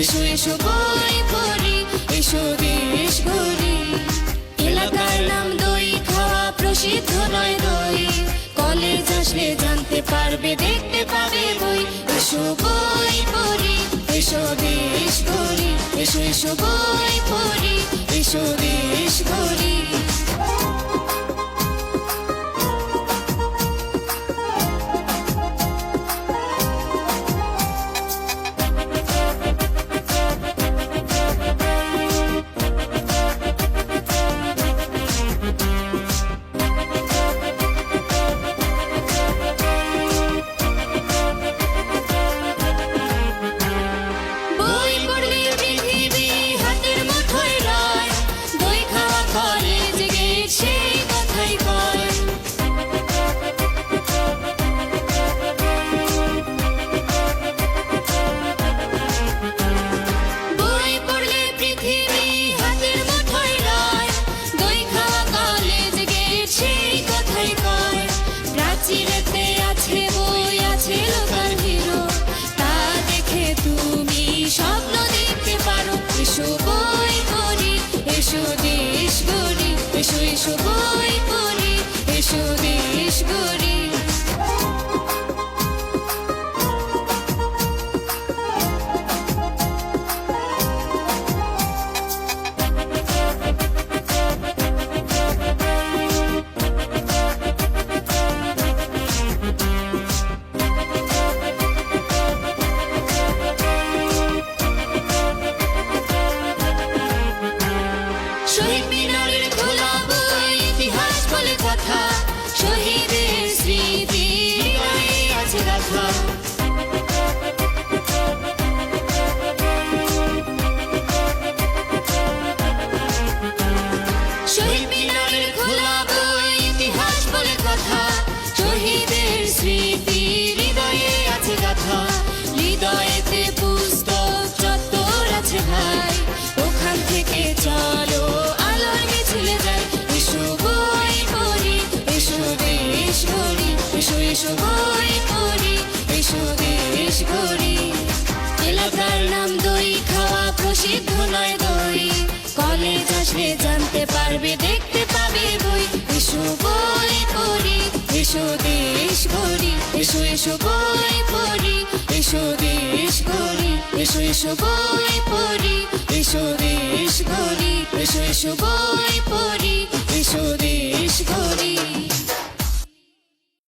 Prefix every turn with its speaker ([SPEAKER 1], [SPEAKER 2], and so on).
[SPEAKER 1] এসো এসো বই পড়ি এসো দেশ ঘুরি এলাকার নাম দই খাওয়া প্রসিদ্ধ নয় দই। কলেজ আসলে জানতে পারবে, দেখতে পাবে বই। এসো বই পড়ি এসো দেশ ঘুরি এসো এসো বই পড়ি এসো দেশ ঘুরি এসো কথা শহীদের গাথা শহীদ মিনারের খোলা বই ইতিহাস বলে কথা শহীদের স্মৃতি এসো এসো বই পড়ি এসো দেশ ঘড়ি এলাকার নাম দই, খাওয়া প্রসিদ্ধ নয় দই। কলেজ আসলে জানতে পারবে, দেখতে পাবে বই। এসো বই পড়ি, এসো দেশ ঘড়ি এসো এসো বই পড়ি, এসো দেশ ঘড়ি এসো এসো বই পড়ি, এসো দেশ ঘড়ি এসো এসো বই পড়ি